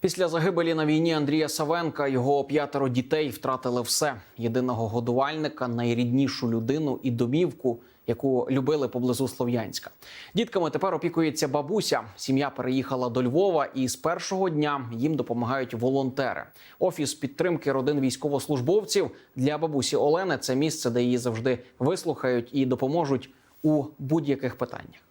Після загибелі на війні Андрія Савенка його п'ятеро дітей втратили все: єдиного годувальника, найріднішу людину і домівку, яку любили поблизу Слов'янська. Дітками тепер опікується бабуся. Сім'я переїхала до Львова, і з першого дня їм допомагають волонтери. Офіс підтримки родин військовослужбовців для бабусі Олени це місце, де її завжди вислухають і допоможуть у будь-яких питаннях.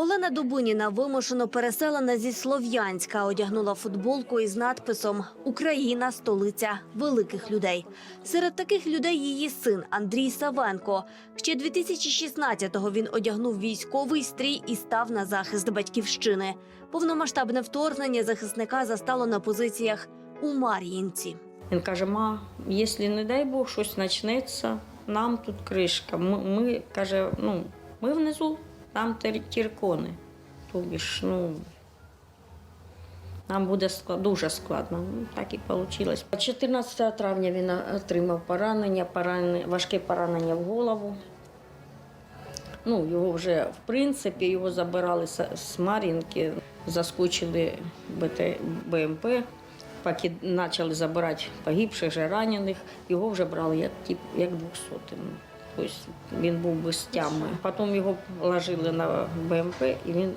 Олена Дубиніна вимушено переселена зі Слов'янська, одягнула футболку із надписом Україна столиця великих людей. Серед таких людей її син Андрій Савенко. Ще 2016-го він одягнув військовий стрій і став на захист батьківщини. Повномасштабне вторгнення захисника застало на позиціях у Мар'їнці. Він каже: ма, якщо не дай Бог щось почнеться, нам тут кришка. Ми, ми каже, ну, ми внизу, там тіркони. Тобі ж, ну, нам буде склад, дуже складно. Ну, так і вийшло. 14 травня він отримав поранення, поранення, важке поранення в голову. Ну, його вже, в принципі, його забирали з Мар'їнки, заскочили БМП, поки почали забирати погибших, ранених, його вже брали як, як 200 Тобто він був без тями. Потім його ложили на БМП і він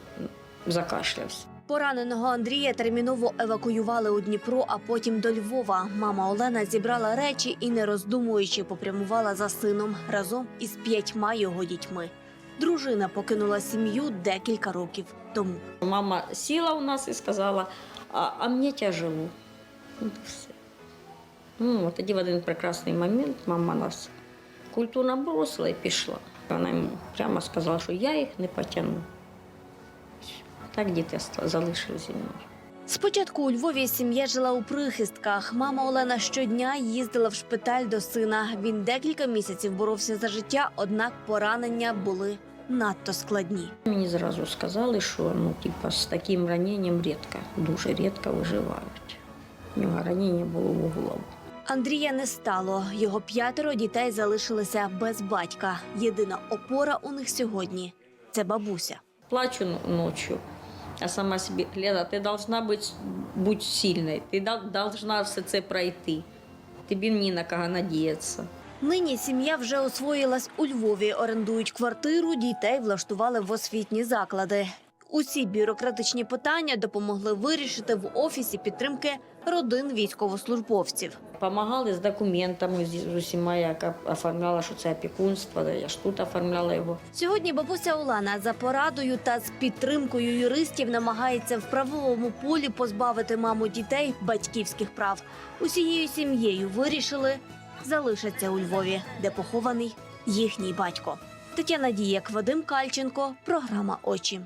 закашлявся. Пораненого Андрія терміново евакуювали у Дніпро, а потім до Львова. Мама Олена зібрала речі і, не роздумуючи, попрямувала за сином разом із п'ятьма його дітьми. Дружина покинула сім'ю декілька років тому. Мама сіла у нас і сказала, а, а мені тяжело. І все. Ну, от тоді в один прекрасний момент мама нас культурно бросила і пішла. Вона йому прямо сказала, що я їх не потягну. Так діти залишилися зі мною. Спочатку у Львові сім'я жила у прихистках. Мама Олена щодня їздила в шпиталь до сина. Він декілька місяців боровся за життя, однак поранення були надто складні. Мені зразу сказали, що ну, типа, з таким раненням рідко, дуже рідко виживають. У нього ранення було в голову. Андрія не стало. Його п'ятеро дітей залишилися без батька. Єдина опора у них сьогодні це бабуся. Плачу н- ночью, а сама себе, Лена, ти должна бути, бути сильною, ти должна все це пройти. Тобі ні на кого надіятися. Нині сім'я вже освоїлась у Львові. Орендують квартиру, дітей влаштували в освітні заклади. Усі бюрократичні питання допомогли вирішити в офісі підтримки родин військовослужбовців. Помагали з документами з усіма, як оформляла, що це опікунство, я ж тут оформляла його. Сьогодні бабуся Олена за порадою та з підтримкою юристів намагається в правовому полі позбавити маму дітей батьківських прав. Усією сім'єю вирішили залишаться у Львові, де похований їхній батько. Тетяна Дієк, Вадим Кальченко, програма Очі.